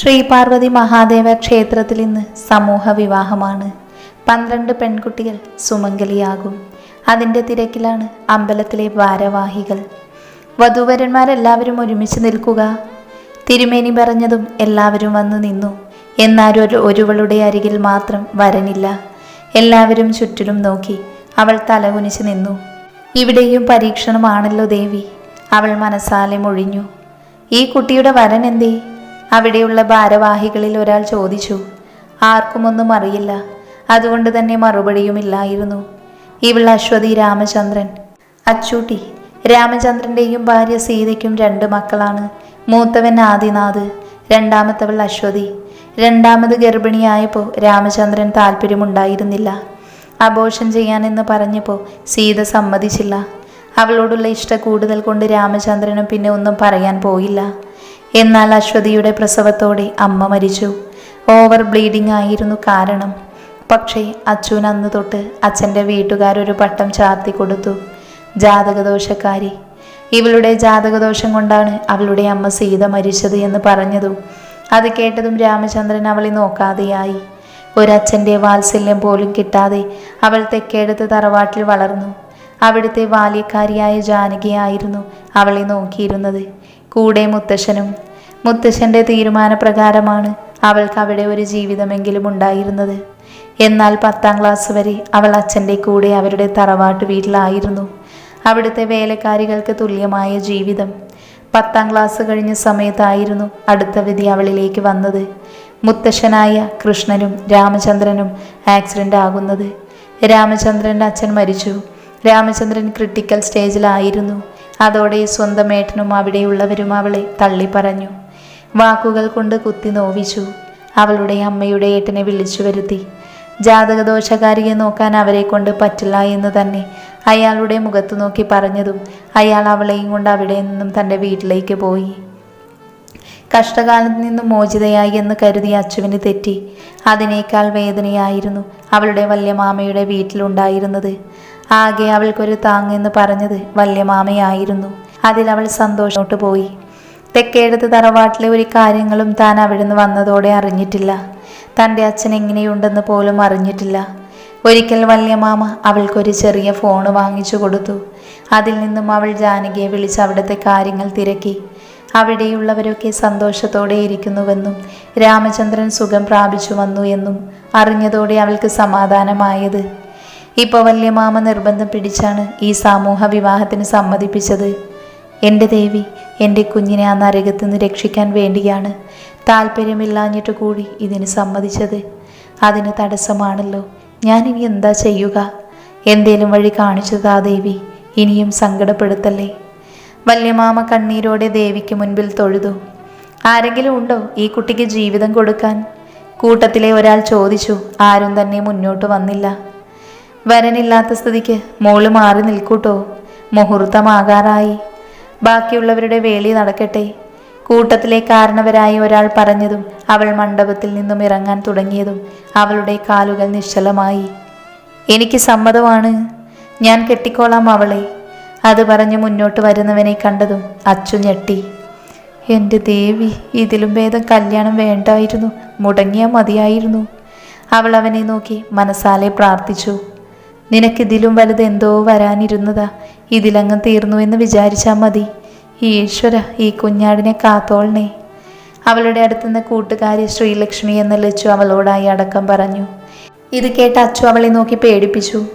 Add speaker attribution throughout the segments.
Speaker 1: ശ്രീ പാർവതി മഹാദേവ ക്ഷേത്രത്തിൽ ഇന്ന് സമൂഹ വിവാഹമാണ്. പന്ത്രണ്ട് പെൺകുട്ടികൾ സുമംഗലിയാകും. അതിന്റെ തിരക്കിലാണ് അമ്പലത്തിലെ ഭാരവാഹികൾ. വധൂവരന്മാരെല്ലാവരും ഒരുമിച്ച് നിൽക്കുക. തിരുമേനി പറഞ്ഞതും എല്ലാവരും വന്നു നിന്നു. എന്നാലും ഒരുവളുടെ അരികിൽ മാത്രം വരനില്ല. എല്ലാവരും ചുറ്റിലും നോക്കി അവൾ തലകുനിച്ച് നിന്നു. ഇവിടെയും പരീക്ഷണമാണല്ലോ ദേവി. അവൾ മനസ്സാലെ മൊഴിഞ്ഞു. ഈ കുട്ടിയുടെ വരൻ എന്തേ? അവിടെയുള്ള ഭാരവാഹികളിൽ ഒരാൾ ചോദിച്ചു ആർക്കുമൊന്നും അറിയില്ല. അതുകൊണ്ട് തന്നെ മറുപടിയുമില്ലായിരുന്നു ഇവൾ അശ്വതി രാമചന്ദ്രൻ. അച്ചൂട്ടി രാമചന്ദ്രന്റെയും ഭാര്യ സീതയ്ക്കും രണ്ട് മക്കളാണ്. മൂത്തവൻ ആദിനാഥ് രണ്ടാമത്തവൾ അശ്വതി. രണ്ടാമത് ഗർഭിണിയായപ്പോൾ രാമചന്ദ്രൻ താല്പര്യമുണ്ടായിരുന്നില്ല. അബോഷൻ ചെയ്യാനെന്ന് പറഞ്ഞപ്പോൾ സീത സമ്മതിച്ചില്ല. അവളോടുള്ള ഇഷ്ട കൂടുതൽ കൊണ്ട് രാമചന്ദ്രനും പിന്നെ ഒന്നും പറയാൻ പോയില്ല. എന്നാൽ അശ്വതിയുടെ പ്രസവത്തോടെ അമ്മ മരിച്ചു. ഓവർ ബ്ലീഡിംഗ് ആയിരുന്നു കാരണം. പക്ഷേ അച്ഛൻ അന്ന് തൊട്ട് അച്ഛന്റെ വീട്ടുകാരൊരു പട്ടം ചാർത്തി കൊടുത്തു. ജാതകദോഷക്കാരി. ഇവളുടെ ജാതകദോഷം കൊണ്ടാണ് അവളുടെ അമ്മ സീത മരിച്ചത് എന്ന് പറഞ്ഞതും അത് കേട്ടതും രാമചന്ദ്രൻ അവളെ നോക്കാതെയായി. ഒരച്ഛന്റെ വാത്സല്യം പോലും കിട്ടാതെ അവൾ തെക്കേടത്ത് തറവാട്ടിൽ വളർന്നു. അവിടുത്തെ ബാല്യക്കാരിയായ ജാനകിയായിരുന്നു അവളെ നോക്കിയിരുന്നത്. കൂടെ മുത്തശ്ശനും. മുത്തശ്ശന്റെ തീരുമാനപ്രകാരമാണ് അവൾക്ക് അവിടെ ഒരു ജീവിതമെങ്കിലും ഉണ്ടായിരുന്നത്. എന്നാൽ പത്താം ക്ലാസ് വരെ അവൾ അച്ഛന്റെ കൂടെ അവരുടെ തറവാട്ട് വീട്ടിലായിരുന്നു. അവിടുത്തെ വേലക്കാരികൾക്ക് തുല്യമായ ജീവിതം. പത്താം ക്ലാസ് കഴിഞ്ഞ സമയത്തായിരുന്നു അടുത്ത വിധി അവളിലേക്ക് വന്നത്. മുത്തശ്ശനായ കൃഷ്ണനും രാമചന്ദ്രനും ആക്സിഡന്റ് ആകുന്നത്. രാമചന്ദ്രന്റെ അച്ഛൻ മരിച്ചു. രാമചന്ദ്രൻ ക്രിട്ടിക്കൽ സ്റ്റേജിലായിരുന്നു. അതോടെ സ്വന്തം ഏട്ടനും അവിടെയുള്ളവരും അവളെ തള്ളി പറഞ്ഞു. വാക്കുകൾ കൊണ്ട് കുത്തി നോവിച്ചു. അവളുടെ അമ്മയുടെ ഏട്ടനെ വിളിച്ചു വരുത്തി. ജാതകദോഷകാരിയെ നോക്കാൻ അവരെ കൊണ്ട് പറ്റില്ല എന്ന് തന്നെ അയാളുടെ മുഖത്തു നോക്കി പറഞ്ഞതും അയാൾ അവളെയും കൊണ്ട് അവിടെ നിന്നും തന്റെ വീട്ടിലേക്ക് പോയി. കഷ്ടകാലത്ത് നിന്നും മോചിതയായി എന്ന് കരുതി അച്ചുവിന് തെറ്റി. അതിനേക്കാൾ വേദനയായിരുന്നു അവളുടെ വല്യമാമയുടെ വീട്ടിലുണ്ടായിരുന്നത്. ആകെ അവൾക്കൊരു താങ്ങെന്ന് പറഞ്ഞത് വല്യമാമയായിരുന്നു അതിൽ അവൾ സന്തോഷോട്ട് പോയി. തെക്കേടത്ത് തറവാട്ടിലെ ഒരു കാര്യങ്ങളും താൻ അവിടുന്ന് വന്നതോടെ അറിഞ്ഞിട്ടില്ല. തന്റെ അച്ഛൻ എങ്ങനെയുണ്ടെന്ന് പോലും അറിഞ്ഞിട്ടില്ല. ഒരിക്കൽ വല്യമാമ അവൾക്കൊരു ചെറിയ ഫോണ് വാങ്ങിച്ചു കൊടുത്തു. അതിൽ നിന്നും അവൾ ജാനകിയെ വിളിച്ച് അവിടുത്തെ കാര്യങ്ങൾ തിരക്കി. അവിടെയുള്ളവരൊക്കെ സന്തോഷത്തോടെ ഇരിക്കുന്നുവെന്നും രാമചന്ദ്രൻ സുഖം പ്രാപിച്ചു വന്നു എന്നും അറിഞ്ഞതോടെ അവൾക്ക് സമാധാനമായത്. ഇപ്പോൾ വല്യമാമ നിർബന്ധം പിടിച്ചാണ് ഈ സമൂഹ വിവാഹത്തിന് സമ്മതിപ്പിച്ചത്. എന്റെ ദേവി എന്റെ കുഞ്ഞിനെ ആ നരകത്തു നിന്ന് രക്ഷിക്കാൻ വേണ്ടിയാണ് താല്പര്യമില്ലാഞ്ഞിട്ട് കൂടി ഇതിന് സമ്മതിച്ചത്. അതിന് തടസ്സമാണല്ലോ. ഞാൻ ഇനി എന്താ ചെയ്യുക? എന്തേലും വഴി കാണിച്ചതാ ദേവി. ഇനിയും സങ്കടപ്പെടുത്തല്ലേ? വല്യമാമ കണ്ണീരോടെ ദേവിക്ക് മുൻപിൽ തൊഴുതു. ആരെങ്കിലും ഉണ്ടോ ഈ കുട്ടിക്ക് ജീവിതം കൊടുക്കാൻ? കൂട്ടത്തിലെ ഒരാൾ ചോദിച്ചു ആരും തന്നെ മുന്നോട്ട് വന്നില്ല. വരനില്ലാത്ത സ്ഥിതിക്ക് മോൾ മാറി നിൽക്കൂട്ടോ. മുഹൂർത്തമാകാറായി. ബാക്കിയുള്ളവരുടെ വേളി നടക്കട്ടെ. കൂട്ടത്തിലെ കാരണവരായി ഒരാൾ പറഞ്ഞതും അവൾ മണ്ഡപത്തിൽ നിന്നും ഇറങ്ങാൻ തുടങ്ങിയതും അവളുടെ കാലുകൾ നിശ്ചലമായി. എനിക്ക് സമ്മതമാണ്. ഞാൻ കെട്ടിക്കോളാം അവളെ. അത് പറഞ്ഞ് മുന്നോട്ട് വരുന്നവനെ കണ്ടതും അച്ചു ഞെട്ടി. എന്റെ ദേവി ഇതിലും ഭേദം കല്യാണം വേണ്ടായിരുന്നു. മുടങ്ങിയാൽ മതിയായിരുന്നു. അവൾ അവനെ നോക്കി മനസ്സാലെ പ്രാർത്ഥിച്ചു. നിനക്കിതിലും വലുത് എന്തോ വരാനിരുന്നതാ. ഇതിലങ്ങ് തീർന്നു എന്ന് വിചാരിച്ചാൽ മതി. ഈശ്വര ഈ കുഞ്ഞാടിനെ കാത്തോളണേ അവളുടെ അടുത്തുനിന്ന് കൂട്ടുകാരി ശ്രീലക്ഷ്മി എന്ന് ലച്ചു അവളോടായി അടക്കം പറഞ്ഞു. ഇത് കേട്ട് അച്ചു അവളെ നോക്കി പേടിപ്പിച്ചു.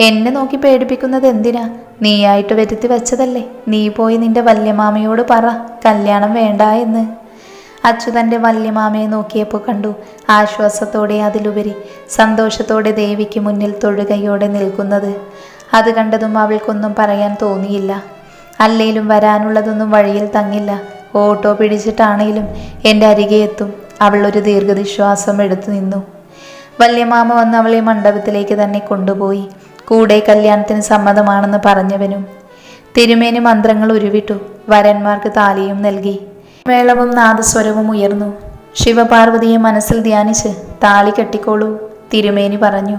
Speaker 1: എന്നെ നോക്കി പേടിപ്പിക്കുന്നത് എന്തിനാ? നീയായിട്ട് വരുത്തി വെച്ചതല്ലേ. നീ പോയി നിന്റെ വല്യമാമയോട് പറ. കല്യാണം വേണ്ട എന്ന്. അച്ചു തന്റെ വല്യമാമയെ നോക്കിയപ്പോൾ കണ്ടു. ആശ്വാസത്തോടെ അതിലുപരി സന്തോഷത്തോടെ ദേവിക്ക് മുന്നിൽ തൊഴുകയോടെ നിൽക്കുന്നത്. അത് കണ്ടതും അവൾക്കൊന്നും പറയാൻ തോന്നിയില്ല. അല്ലേലും വരാനുള്ളതൊന്നും വഴിയിൽ തങ്ങില്ല. ഓട്ടോ പിടിച്ചിട്ടാണേലും എന്റെ അരികെ എത്തും. അവൾ ഒരു ദീർഘനിശ്വാസം എടുത്തു നിന്നു. വല്യമാമ വന്ന് അവളെ മണ്ഡപത്തിലേക്ക് തന്നെ കൊണ്ടുപോയി. കൂടെ കല്യാണത്തിന് സമ്മതമാണെന്ന് പറഞ്ഞവനും തിരുമേനി മന്ത്രങ്ങൾ ഉരുവിട്ടു. വരന്മാർക്ക് താലിയും നൽകി. മേളവും നാദസ്വരവും ഉയർന്നു. ശിവപാർവതിയെ മനസ്സിൽ ധ്യാനിച്ച് താളി കെട്ടിക്കോളൂ തിരുമേനി പറഞ്ഞു.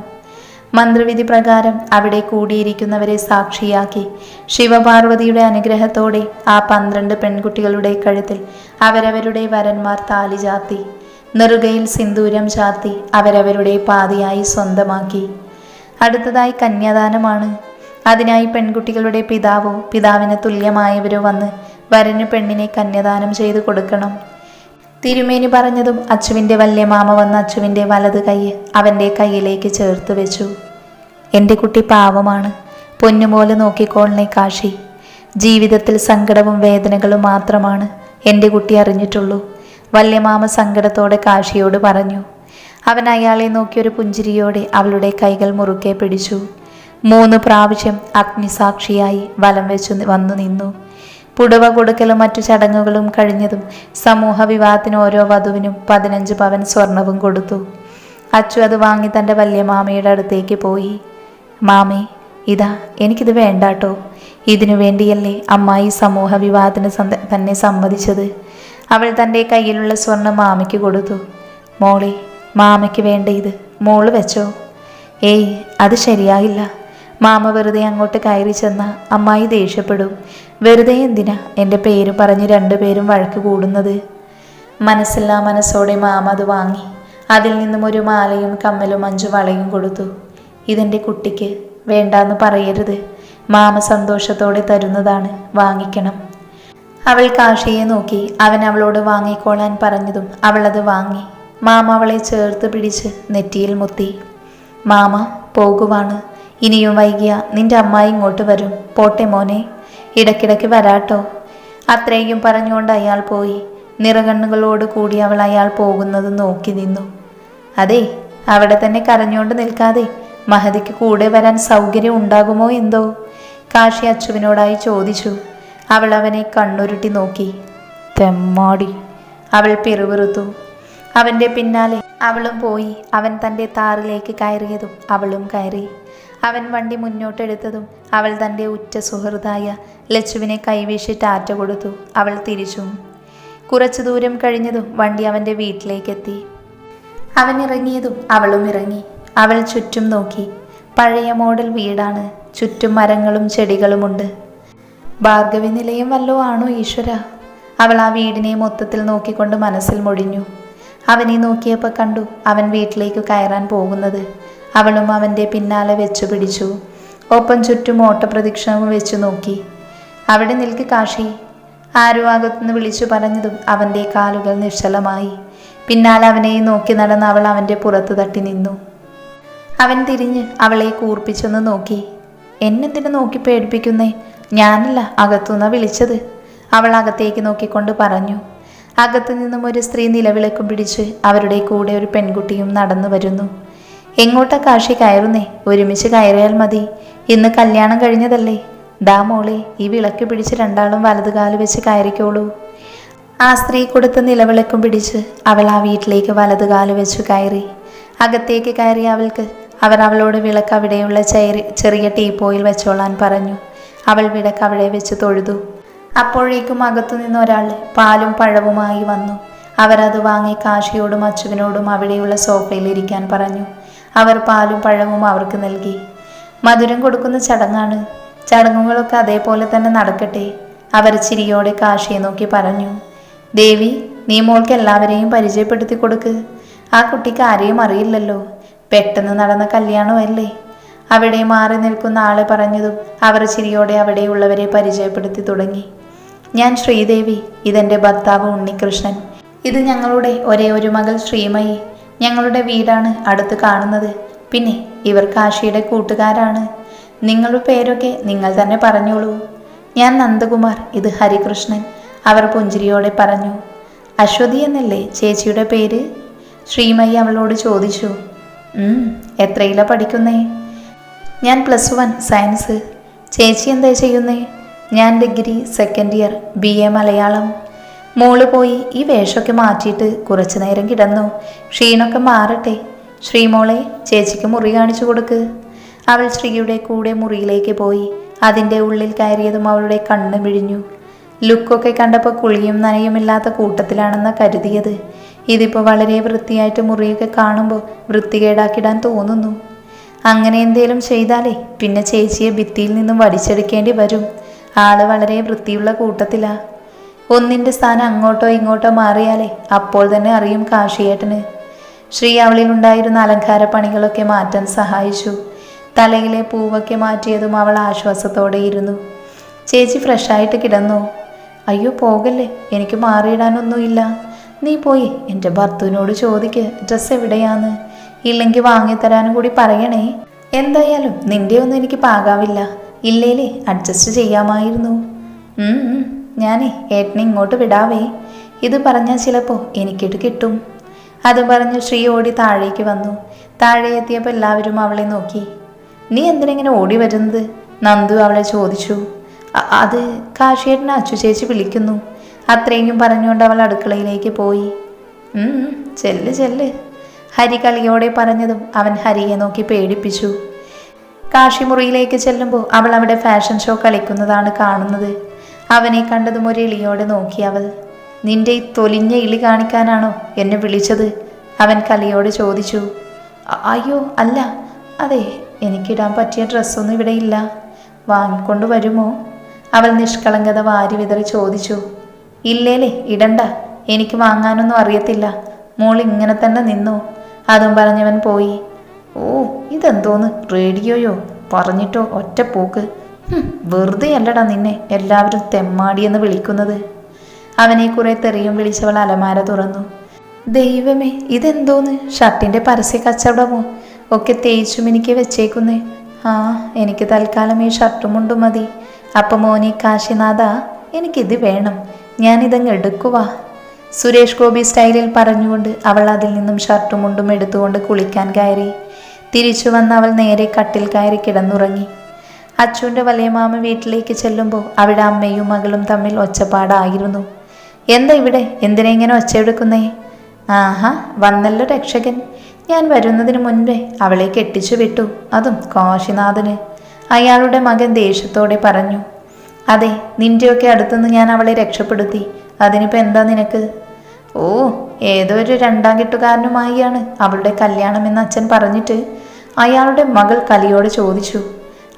Speaker 1: മന്ത്രവിധി പ്രകാരം അവിടെ കൂടിയിരിക്കുന്നവരെ സാക്ഷിയാക്കി ശിവപാർവതിയുടെ അനുഗ്രഹത്തോടെ ആ പന്ത്രണ്ട് പെൺകുട്ടികളുടെ കഴുത്തിൽ അവരവരുടെ വരന്മാർ താലി ചാത്തി നെറുകയിൽ സിന്ദൂരം ചാത്തി അവരവരുടെ പാതിയായി സ്വന്തമാക്കി. അടുത്തതായി കന്യാദാനമാണ് അതിനായി പെൺകുട്ടികളുടെ പിതാവോ പിതാവിന് തുല്യമായവരോ വന്ന് വരന് പെണ്ണിനെ കന്യദാനം ചെയ്തു കൊടുക്കണം. തിരുമേനി പറഞ്ഞതും അച്ചുവിന്റെ വല്യമാമ വന്ന് അച്ചുവിന്റെ വലത് കൈ അവന്റെ കയ്യിലേക്ക് ചേർത്ത് വെച്ചു. എന്റെ കുട്ടി പാവമാണ്. പൊന്നുപോലെ നോക്കിക്കോളണേ കാശി. ജീവിതത്തിൽ സങ്കടവും വേദനകളും മാത്രമാണ് എന്റെ കുട്ടി അറിഞ്ഞിട്ടുള്ളൂ വല്യമാമ സങ്കടത്തോടെ കാശിയോട് പറഞ്ഞു. അവൻ അയാളെ നോക്കിയൊരു പുഞ്ചിരിയോടെ അവളുടെ കൈകൾ മുറുക്കെ പിടിച്ചു. മൂന്ന് പ്രാവശ്യം അഗ്നിസാക്ഷിയായി വലം വെച്ചു വന്നു നിന്നു. പുടവ കൊടുക്കലും മറ്റു ചടങ്ങുകളും കഴിഞ്ഞതും സമൂഹ വിവാഹത്തിന് ഓരോ വധുവിനും പതിനഞ്ച് പവൻ സ്വർണവും കൊടുത്തു. അച്ചു അത് വാങ്ങി തന്റെ വലിയ മാമയുടെ അടുത്തേക്ക് പോയി. മാമേ ഇതാ എനിക്കിത് വേണ്ടാട്ടോ. ഇതിനു വേണ്ടിയല്ലേ അമ്മായി സമൂഹ വിവാഹത്തിന് തന്നെ സമ്മതിച്ചത്. അവൾ തന്റെ കയ്യിലുള്ള സ്വർണം മാമയ്ക്ക് കൊടുത്തു. മോളെ മാമയ്ക്ക് വേണ്ട ഇത്. മോൾ വെച്ചോ. ഏയ് അത് ശരിയാകില്ല മാമ വെറുതെ അങ്ങോട്ട് കയറി ചെന്ന അമ്മായി ദേഷ്യപ്പെടും. വെറുതെ എന്തിനാ എന്റെ പേര് പറഞ്ഞ് രണ്ടുപേരും വഴക്ക് കൂടുന്നത്? മനസ്സില്ലാ മനസ്സോടെ മാമ അത് വാങ്ങി. അതിൽ നിന്നും ഒരു മാലയും കമ്മലും അഞ്ചു വളയും കൊടുത്തു. ഇതെന്റെ കുട്ടിക്ക് വേണ്ടാന്ന് പറയരുത്. മാമ സന്തോഷത്തോടെ തരുന്നതാണ്. വാങ്ങിക്കണം. അവൾ കാശിയെ നോക്കി. അവൻ അവളോട് വാങ്ങിക്കോളാൻ പറഞ്ഞതും അവളത് വാങ്ങി. മാമ അവളെ ചേർത്ത് പിടിച്ച് നെറ്റിയിൽ മുത്തി. മാമ പോകുവാണ്. ഇനിയും വൈകിയ നിന്റെ അമ്മായി ഇങ്ങോട്ട് വരും. പോട്ടെ മോനെ. ഇടയ്ക്കിടയ്ക്ക് വരാട്ടോ. അത്രയും പറഞ്ഞുകൊണ്ട് അയാൾ പോയി. നിറകണ്ണുകളോട് കൂടി അവൾ അയാൾ പോകുന്നത് നോക്കി നിന്നു. അതെ അവിടെ തന്നെ കരഞ്ഞുകൊണ്ട് നിൽക്കാതെ മഹതിക്ക് കൂടെ വരാൻ സൗകര്യം ഉണ്ടാകുമോ എന്തോ? കാശി അച്ചുവിനോടായി ചോദിച്ചു. അവൾ അവനെ കണ്ണുരുട്ടി നോക്കി. തെമ്മാടി. അവൾ പിറുപിറുത്തു. അവന്റെ പിന്നാലെ അവളും പോയി. അവൻ തന്റെ താറിലേക്ക് കയറിയതും അവളും കയറി. അവൻ വണ്ടി മുന്നോട്ടെടുത്തതും അവൾ തന്റെ ഉറ്റ സുഹൃതായ ലച്ചുവിനെ കൈവീശി ടാറ്റ കൊടുത്തു. അവൾ തിരിച്ചു. കുറച്ചു ദൂരം കഴിഞ്ഞതും വണ്ടി അവന്റെ വീട്ടിലേക്കെത്തി. അവൻ ഇറങ്ങിയതും അവളും ഇറങ്ങി. അവൾ ചുറ്റും നോക്കി. പഴയ മോഡൽ വീടാണ്. ചുറ്റും മരങ്ങളും ചെടികളുമുണ്ട്. ഭാർഗവി നിലയം വല്ലോ ആണോ ഈശ്വര? അവൾ ആ വീടിനെ മൊത്തത്തിൽ നോക്കിക്കൊണ്ട് മനസ്സിൽ മുടിഞ്ഞു അവനെ നോക്കിയപ്പോൾ കണ്ടു അവൻ വീട്ടിലേക്ക് കയറാൻ പോകുന്നത് അവളും അവന്റെ പിന്നാലെ വെച്ചു പിടിച്ചു. ഒപ്പം ചുറ്റും ഓട്ടപ്രദക്ഷിണവും വെച്ചു നോക്കി. അവിടെ നിൽക്ക് കാശി. ആരോ അകത്തുനിന്ന് വിളിച്ചു പറഞ്ഞതും അവന്റെ കാലുകൾ നിശ്ചലമായി. പിന്നാലെ അവനെ നോക്കി നടന്ന് അവൾ അവന്റെ പുറത്ത് തട്ടി നിന്നു. അവൻ തിരിഞ്ഞ് അവളെ കൂർപ്പിച്ചൊന്ന് നോക്കി. എന്നെന്തിനു നോക്കി പേടിപ്പിക്കുന്നേ? ഞാനല്ല അകത്തുനിന്നാ വിളിച്ചത് അവൾ അകത്തേക്ക് നോക്കിക്കൊണ്ട് പറഞ്ഞു. അകത്തു നിന്നും ഒരു സ്ത്രീ നിലവിളക്കും പിടിച്ച് അവരുടെ കൂടെ ഒരു പെൺകുട്ടിയും നടന്നു വരുന്നു. എങ്ങോട്ടാ കാശി കയറുന്നേ? ഒരുമിച്ച് കയറിയാൽ മതി. ഇന്ന് കല്യാണം കഴിഞ്ഞതല്ലേ? ദാ മോളെ ഈ വിളക്ക് പിടിച്ച് രണ്ടാളും വലതുകാൽ വെച്ച് കയറിക്കോളൂ. ആ സ്ത്രീ കൊടുത്ത നിലവിളക്കും പിടിച്ച് അവൾ ആ വീട്ടിലേക്ക് വലതുകാൽ വെച്ച് കയറി. അകത്തേക്ക് കയറി അവൾക്ക് അവർ അവളോട് വിളക്ക് അവിടെയുള്ള ചെറി ചെറിയ ടീപ്പോയിൽ വെച്ചോളാൻ പറഞ്ഞു. അവൾ വിളക്ക് അവിടെ വെച്ച് തൊഴുതു. അപ്പോഴേക്കും അകത്തുനിന്ന് ഒരാൾ പാലും പഴവുമായി വന്നു. അവരത് വാങ്ങി കാശിയോടും അച്ചുവിനോടും അവിടെയുള്ള സോഫയിൽ ഇരിക്കാൻ പറഞ്ഞു. അവർ പാലും പഴവും അവർക്ക് നൽകി. മധുരം കൊടുക്കുന്ന ചടങ്ങാണ്. ചടങ്ങുകളൊക്കെ അതേപോലെ തന്നെ നടക്കട്ടെ. അവർ ചിരിയോടെ കാശിയെ നോക്കി പറഞ്ഞു ദേവി നീ മോൾക്ക് എല്ലാവരെയും പരിചയപ്പെടുത്തി കൊടുക്ക്. ആ കുട്ടിക്ക് ആരെയും അറിയില്ലല്ലോ. പെട്ടെന്ന് നടന്ന കല്യാണമല്ലേ? അവിടെ മാറി നിൽക്കുന്ന ആളെ പറഞ്ഞതും അവർ ചിരിയോടെ അവിടെയുള്ളവരെ പരിചയപ്പെടുത്തി തുടങ്ങി. ഞാൻ ശ്രീദേവി ഇതെന്റെ ഭർത്താവ് ഉണ്ണികൃഷ്ണൻ. ഇത് ഞങ്ങളുടെ ഒരേ ഒരു മകൾ ശ്രീമയി. ഞങ്ങളുടെ വീടാണ് അടുത്ത് കാണുന്നത്. പിന്നെ ഇവർ കാശിയുടെ കൂട്ടുകാരാണ്. നിങ്ങളുടെ പേരൊക്കെ നിങ്ങൾ തന്നെ പറഞ്ഞോളൂ. ഞാൻ നന്ദകുമാർ ഇത് ഹരികൃഷ്ണൻ. അവർ പുഞ്ചിരിയോടെ പറഞ്ഞു അശ്വതി എന്നല്ലേ ചേച്ചിയുടെ പേര്? ശ്രീമയി അവളോട് ചോദിച്ചു എത്രയില പഠിക്കുന്നേ? ഞാൻ പ്ലസ് വൺ സയൻസ്. ചേച്ചി എന്താ ചെയ്യുന്നേ? ഞാൻ degree second year B A Malayalam. മോൾ പോയി ഈ വേഷമൊക്കെ മാറ്റിയിട്ട് കുറച്ചു നേരം കിടന്നു. ക്ഷീണൊക്കെ മാറട്ടെ. ശ്രീമോളെ ചേച്ചിക്ക് മുറി കാണിച്ചു കൊടുക്ക്. അവൾ ശ്രീയുടെ കൂടെ മുറിയിലേക്ക് പോയി. അതിന്റെ ഉള്ളിൽ കയറിയതും അവളുടെ കണ്ണ് വിഴിഞ്ഞു ലുക്കൊക്കെ കണ്ടപ്പോൾ കുളിയും നനയും ഇല്ലാത്ത കൂട്ടത്തിലാണെന്ന കരുതിയത്. ഇതിപ്പോൾ വളരെ വൃത്തിയായിട്ട് മുറിയൊക്കെ കാണുമ്പോൾ വൃത്തികേടാക്കിടാൻ തോന്നുന്നു. അങ്ങനെ എന്തേലും ചെയ്താലേ പിന്നെ ചേച്ചിയെ ഭിത്തിയിൽ നിന്നും വടിച്ചെടുക്കേണ്ടി വരും. ആൾ വളരെ വൃത്തിയുള്ള കൂട്ടത്തിലാ. ഒന്നിന്റെ സ്ഥാനം അങ്ങോട്ടോ ഇങ്ങോട്ടോ മാറിയാലേ അപ്പോൾ തന്നെ അറിയും കാശിയേട്ടന്. ശ്രീ അവളിലുണ്ടായിരുന്ന അലങ്കാര പണികളൊക്കെ മാറ്റാൻ സഹായിച്ചു. തലയിലെ പൂവൊക്കെ മാറ്റിയതും അവൾ ആശ്വാസത്തോടെ ഇരുന്നു. ചേച്ചി ഫ്രഷായിട്ട് കിടന്നു. അയ്യോ പോകല്ലേ എനിക്ക് മാറിയിടാനൊന്നുമില്ല. നീ പോയി എന്റെ ഭർത്തുവിനോട് ചോദിക്ക് ഡ്രസ്സ് എവിടെയാന്ന്. ഇല്ലെങ്കിൽ വാങ്ങിത്തരാനും കൂടി പറയണേ. എന്തായാലും നിന്റെ ഒന്നും എനിക്ക് പാകാവില്ല. ഇല്ലേലേ അഡ്ജസ്റ്റ് ചെയ്യാമായിരുന്നു. ഞാനേ ഏട്ടനെ ഇങ്ങോട്ട് വിടാവേ. ഇത് പറഞ്ഞാൽ ചിലപ്പോൾ എനിക്കിട്ട് കിട്ടും. അത് പറഞ്ഞ് ശ്രീ ഓടി താഴേക്ക് വന്നു. താഴെ എത്തിയപ്പോൾ എല്ലാവരും അവളെ നോക്കി. നീ എന്തിനെങ്ങനെ ഓടി വരുന്നത്? നന്ദു അവളെ ചോദിച്ചു. "അ- അത് കാശിയേട്ടനെ അച്ചു ചേച്ചി വിളിക്കുന്നു. അത്രയും പറഞ്ഞുകൊണ്ട് അവൾ അടുക്കളയിലേക്ക് പോയി. "ഉം, ഉം, ചെല്ല് ചെല്ല്. ഹരി കളിയോടെ പറഞ്ഞതും അവൻ ഹരിയെ നോക്കി പേടിപ്പിച്ചു. കാശിമുറിയിലേക്ക് ചെല്ലുമ്പോൾ അവൾ അവിടെ ഫാഷൻ ഷോ കളിക്കുന്നതാണ് കാണുന്നത്. അവനെ കണ്ടതും ഒരു ഇളിയോടെ നോക്കി അവൾ നിന്റെ ഈ തൊലിഞ്ഞ ഇളി കാണിക്കാനാണോ എന്നെ വിളിച്ചത്? അവൻ കലിയോട് ചോദിച്ചു അയ്യോ അല്ല അതെ എനിക്കിടാൻ പറ്റിയ ഡ്രസ്സൊന്നും ഇവിടെ ഇല്ല. വാങ്ങിക്കൊണ്ട് വരുമോ? അവൾ നിഷ്കളങ്കത വാരി വിതറി ചോദിച്ചു ഇല്ലേലേ ഇടണ്ട എനിക്ക് വാങ്ങാനൊന്നും അറിയത്തില്ല. മോൾ ഇങ്ങനെ തന്നെ നിന്നു. അതും പറഞ്ഞവൻ പോയി ഓ ഇതെന്തോന്ന് റേഡിയോയോ? പറഞ്ഞിട്ടോ ഒറ്റ പോക്ക്. വെറുതെ അല്ലടാ നിന്നെ എല്ലാവരും തെമ്മാടി എന്ന് വിളിക്കുന്നത്. അവനെ കുറെ തെറിയും വിളിച്ചവൾ അലമാര തുറന്നു. ദൈവമേ ഇതെന്തോന്ന്? ഷർട്ടിന്റെ പരസ്യ കച്ചവടമോ? ഒക്കെ തേച്ചും എനിക്ക് വെച്ചേക്കുന്നേ. ആ എനിക്ക് തൽക്കാലം ഈ ഷർട്ടും മുണ്ടും മതി. അപ്പൊ മോനി കാശിനാഥ എനിക്കിത് വേണം. ഞാനിതങ്ങ് എടുക്കുവാ. സുരേഷ് ഗോപി സ്റ്റൈലിൽ പറഞ്ഞുകൊണ്ട് അവൾ അതിൽ നിന്നും ഷർട്ടും മുണ്ടും എടുത്തുകൊണ്ട് കുളിക്കാൻ കയറി. തിരിച്ചു വന്ന് അവൾ നേരെ കട്ടിൽ കയറി കിടന്നുറങ്ങി. അച്ചുവിന്റെ വലിയ മാമ വീട്ടിലേക്ക് ചെല്ലുമ്പോൾ അവിടെ അമ്മയും മകളും തമ്മിൽ ഒച്ചപ്പാടായിരുന്നു. എന്താ ഇവിടെ? എന്തിനാ ഇങ്ങനെ ഒച്ചയെടുക്കുന്നേ ആഹാ വന്നല്ലോ രക്ഷകൻ. ഞാൻ വരുന്നതിന് മുൻപേ അവളെ കെട്ടിച്ചു വിട്ടു. അതും കാശിനാഥന്. അയാളുടെ മകൻ ദേഷ്യത്തോടെ പറഞ്ഞു അതെ നിന്റെയൊക്കെ അടുത്തുനിന്ന് ഞാൻ അവളെ രക്ഷപ്പെടുത്തി. അതിനിപ്പോൾ എന്താ നിനക്ക്? ഓ ഏതോ ഒരു രണ്ടാം കെട്ടുകാരനുമായിയാണ് അവളുടെ കല്യാണം എന്ന് അച്ഛൻ പറഞ്ഞിട്ട്. അയാളുടെ മകൾ കലിയോട് ചോദിച്ചു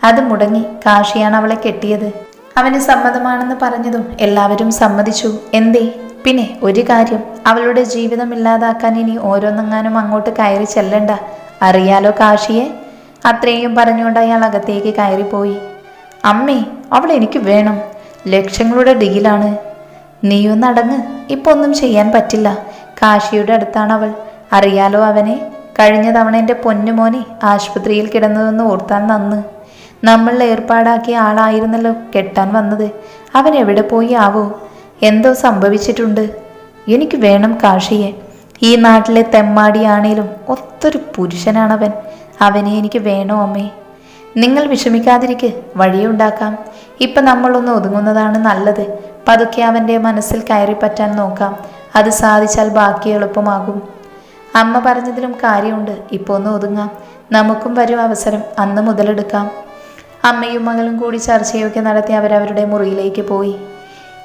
Speaker 1: അത് മുടങ്ങി കാശിയാണ് അവളെ കെട്ടിയത്. അവന് സമ്മതമാണെന്ന് പറഞ്ഞതും എല്ലാവരും സമ്മതിച്ചു. എന്തേ? പിന്നെ ഒരു കാര്യം. അവളുടെ ജീവിതം ഇല്ലാതാക്കാൻ ഇനി ഓരോന്നെങ്ങാനും അങ്ങോട്ട് കയറി ചെല്ലണ്ട. അറിയാലോ കാശിയെ? അത്രയും പറഞ്ഞുകൊണ്ട് അയാൾ അകത്തേക്ക് കയറിപ്പോയി. അമ്മേ അവൾ എനിക്ക് വേണം. ലക്ഷങ്ങളുടെ ഡീലാണ്. നീയൊന്നടങ്ങ് ഇപ്പൊ ഒന്നും ചെയ്യാൻ പറ്റില്ല. കാശിയുടെ അടുത്താണ് അവൾ. അറിയാലോ അവനെ? കഴിഞ്ഞ തവണ എന്റെ പൊന്നുമോനെ ആശുപത്രിയിൽ കിടന്നതെന്ന് ഓർത്താൻ നന്ന്. നമ്മൾ ഏർപ്പാടാക്കിയ ആളായിരുന്നല്ലോ കെട്ടാൻ വന്നത്. അവൻ എവിടെ പോയി ആവോ? എന്തോ സംഭവിച്ചിട്ടുണ്ട്. എനിക്ക് വേണം കാഷിയെ ഈ നാട്ടിലെ തെമ്മാടിയാണേലും ഒത്തൊരു പുരുഷനാണവൻ. അവനെ എനിക്ക് വേണോ അമ്മേ? നിങ്ങൾ വിഷമിക്കാതിരിക്ക്. വഴിയുണ്ടാക്കാം ഇപ്പം നമ്മളൊന്ന് ഒതുങ്ങുന്നതാണ് നല്ലത്. പതുക്കെ അവന്റെ മനസ്സിൽ കയറി പറ്റാൻ നോക്കാം. അത് സാധിച്ചാൽ ബാക്കി എളുപ്പമാകും. അമ്മ പറഞ്ഞതിലും കാര്യമുണ്ട്. ഇപ്പോൾ ഒന്ന് ഒതുങ്ങാം. നമുക്കും വരും അവസരം. അന്ന് മുതലെടുക്കാം. അമ്മയും മകളും കൂടി ചർച്ചയൊക്കെ നടത്തി അവരവരുടെ മുറിയിലേക്ക് പോയി.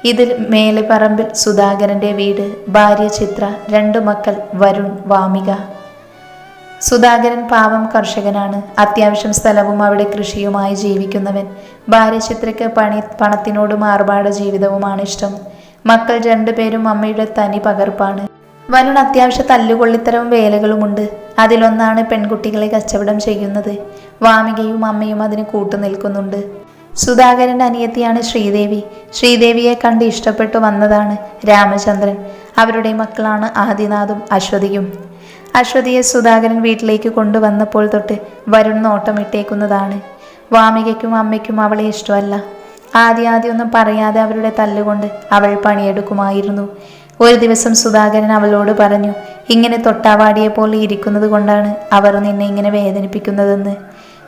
Speaker 1: ഇതിൽ മേലെ പറമ്പിൽ സുധാകരന്റെ വീട് ഭാര്യ ചിത്ര രണ്ടു മക്കൾ വരുൺ വാമിക. സുധാകരൻ പാവം കർഷകനാണ്. അത്യാവശ്യം സ്ഥലവും അവിടെ കൃഷിയുമായി ജീവിക്കുന്നവൻ. ഭാര്യ ചിത്രയ്ക്ക് പണി പണത്തിനോടും ആർഭാട ജീവിതവുമാണ് ഇഷ്ടം. മക്കൾ രണ്ടുപേരും അമ്മയുടെ തനി പകർപ്പാണ്. വരുൺ അത്യാവശ്യ തല്ലുകൊള്ളിത്തരവും വേലകളുമുണ്ട്. അതിലൊന്നാണ് പെൺകുട്ടികളെ കച്ചവടം ചെയ്യുന്നത്. വാമികയും അമ്മയും അതിന് കൂട്ടു നിൽക്കുന്നുണ്ട് സുധാകരന്റെ അനിയത്തിയാണ് ശ്രീദേവി. ശ്രീദേവിയെ കണ്ട് ഇഷ്ടപ്പെട്ടു വന്നതാണ് രാമചന്ദ്രൻ. അവരുടെ മക്കളാണ് ആദിനാഥും അശ്വതിയും. അശ്വതിയെ സുധാകരൻ വീട്ടിലേക്ക് കൊണ്ടുവന്നപ്പോൾ തൊട്ട് വരുൺ നോട്ടമിട്ടേക്കുന്നതാണ്. വാമികയ്ക്കും അമ്മയ്ക്കും അവളെ ഇഷ്ടമല്ല. ആദ്യ ആദ്യമൊന്നും പറയാതെ അവരുടെ തല്ലുകൊണ്ട് അവൾ പണിയെടുക്കുമായിരുന്നു. ഒരു ദിവസം സുധാകരൻ അവളോട് പറഞ്ഞു ഇങ്ങനെ തൊട്ടാവാടിയെ പോലെ ഇരിക്കുന്നത് കൊണ്ടാണ് അവർ നിന്നെ ഇങ്ങനെ വേദനിപ്പിക്കുന്നതെന്ന്.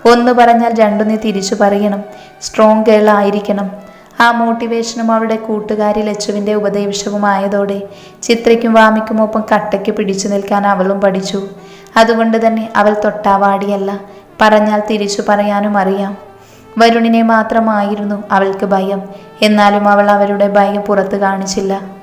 Speaker 1: ഒന്ന് പറഞ്ഞാൽ രണ്ടു നീ തിരിച്ചു പറയണം. സ്ട്രോങ് ഗേൾ ആയിരിക്കണം. ആ മോട്ടിവേഷനും അവളുടെ കൂട്ടുകാരി ലച്ചുവിന്റെ ഉപദേശവുമായതോടെ ചിത്രയ്ക്കും വാമിക്കും ഒപ്പം കട്ടയ്ക്ക് പിടിച്ചു നിൽക്കാൻ അവളും പഠിച്ചു. അതുകൊണ്ട് തന്നെ അവൾ തൊട്ടാവാടിയല്ല. പറഞ്ഞാൽ തിരിച്ചു പറയാനും അറിയാം. വരുണിനെ മാത്രമായിരുന്നു അവൾക്ക് ഭയം. എന്നാലും അവൾ അവരുടെ ഭയം പുറത്ത് കാണിച്ചില്ല.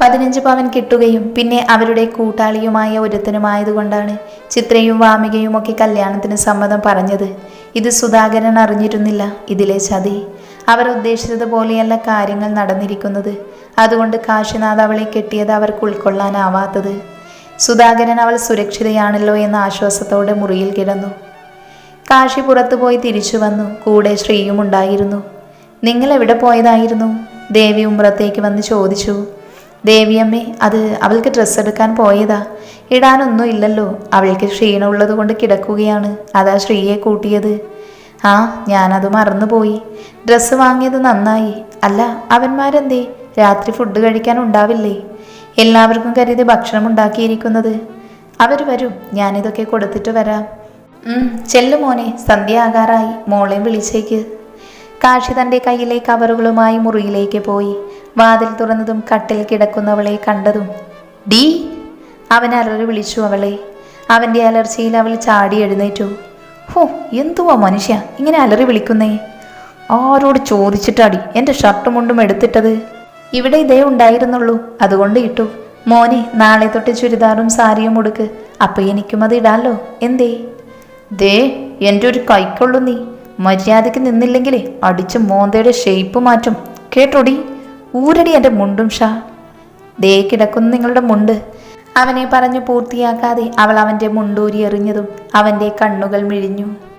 Speaker 1: പതിനഞ്ച് പവൻ കിട്ടുകയും പിന്നെ അവരുടെ കൂട്ടാളിയുമായ ഒരുത്തനുമായതുകൊണ്ടാണ് ചിത്രയും വാമികയും ഒക്കെ കല്യാണത്തിന് സമ്മതം പറഞ്ഞത്. ഇത് സുധാകരൻ അറിഞ്ഞിരുന്നില്ല ഇതിലെ ചതി. അവർ ഉദ്ദേശിച്ചതുപോലെയല്ല കാര്യങ്ങൾ നടന്നിരിക്കുന്നത്. അതുകൊണ്ട് കാശിനാഥ് അവളെ കെട്ടിയത് അവർക്ക് ഉൾക്കൊള്ളാനാവാത്തത്. സുധാകരൻ അവൾ സുരക്ഷിതയാണല്ലോ എന്ന ആശ്വാസത്തോടെ മുറിയിൽ കിടന്നു. കാശി പുറത്തുപോയി തിരിച്ചു വന്നു. കൂടെ ശ്രീയും ഉണ്ടായിരുന്നു. നിങ്ങൾ എവിടെ പോയതായിരുന്നു? ദേവി ഉമ്രത്തേക്ക് വന്ന് ചോദിച്ചു. ദേവിയമ്മേ അത് അവൾക്ക് ഡ്രസ്സ് എടുക്കാൻ പോയതാ. ഇടാനൊന്നും ഇല്ലല്ലോ. അവൾക്ക് ക്ഷീണമുള്ളത് കൊണ്ട് കിടക്കുകയാണ്. അതാ ശ്രീയെ കൂട്ടിയത്. ആ ഞാനത് മറന്നുപോയി. ഡ്രസ്സ് വാങ്ങിയത് നന്നായി. അല്ല അവന്മാരെന്തേ? രാത്രി ഫുഡ് കഴിക്കാൻ ഉണ്ടാവില്ലേ? എല്ലാവർക്കും കരുതി ഭക്ഷണം ഉണ്ടാക്കിയിരിക്കുന്നത്. അവർ വരും. ഞാനിതൊക്കെ കൊടുത്തിട്ട് വരാം. ചെല്ലു മോനെ. സന്ധ്യ ആകാറായി മോളെ വിളിച്ചേക്ക്. കാശി തന്റെ കയ്യിലെ കവറുകളുമായി മുറിയിലേക്ക് പോയി. വാതിൽ തുറന്നതും കട്ടിൽ കിടക്കുന്നവളെ കണ്ടതും. ഡി അവൻ അലറി വിളിച്ചു അവളെ. അവന്റെ അലർച്ചയിൽ അവൾ ചാടി എഴുന്നേറ്റു. ഹോ എന്തുവാ മനുഷ്യ ഇങ്ങനെ അലറി വിളിക്കുന്നേ? ആരോട് ചോദിച്ചിട്ടാടി എന്റെ ഷർട്ടും മുണ്ടും എടുത്തിട്ടത്? ഇവിടെ ഇതേ ഉണ്ടായിരുന്നുള്ളൂ. അതുകൊണ്ട് ഇട്ടു. മോനെ നാളെ തൊട്ട് ചുരിദാറും സാരിയും ഉടുക്ക്. അപ്പം എനിക്കും അത് ഇടാലോ? എന്തേ? ദേ എന്റെ ഒരു കൈക്കൊള്ളു നീ. മര്യാദയ്ക്ക് നിന്നില്ലെങ്കിലേ അടിച്ച് മോന്തയുടെ ഷേപ്പ് മാറ്റും. കേട്ടോടി ഊരടി എന്റെ മുണ്ടും ഷാ. ദേ കിടക്കുന്നു നിങ്ങളുടെ മുണ്ട്. അവനെ പറഞ്ഞു പൂർത്തിയാക്കാതെ അവൾ അവന്റെ മുണ്ടൂരി എറിഞ്ഞതും അവന്റെ കണ്ണുകൾ മിഴിഞ്ഞു.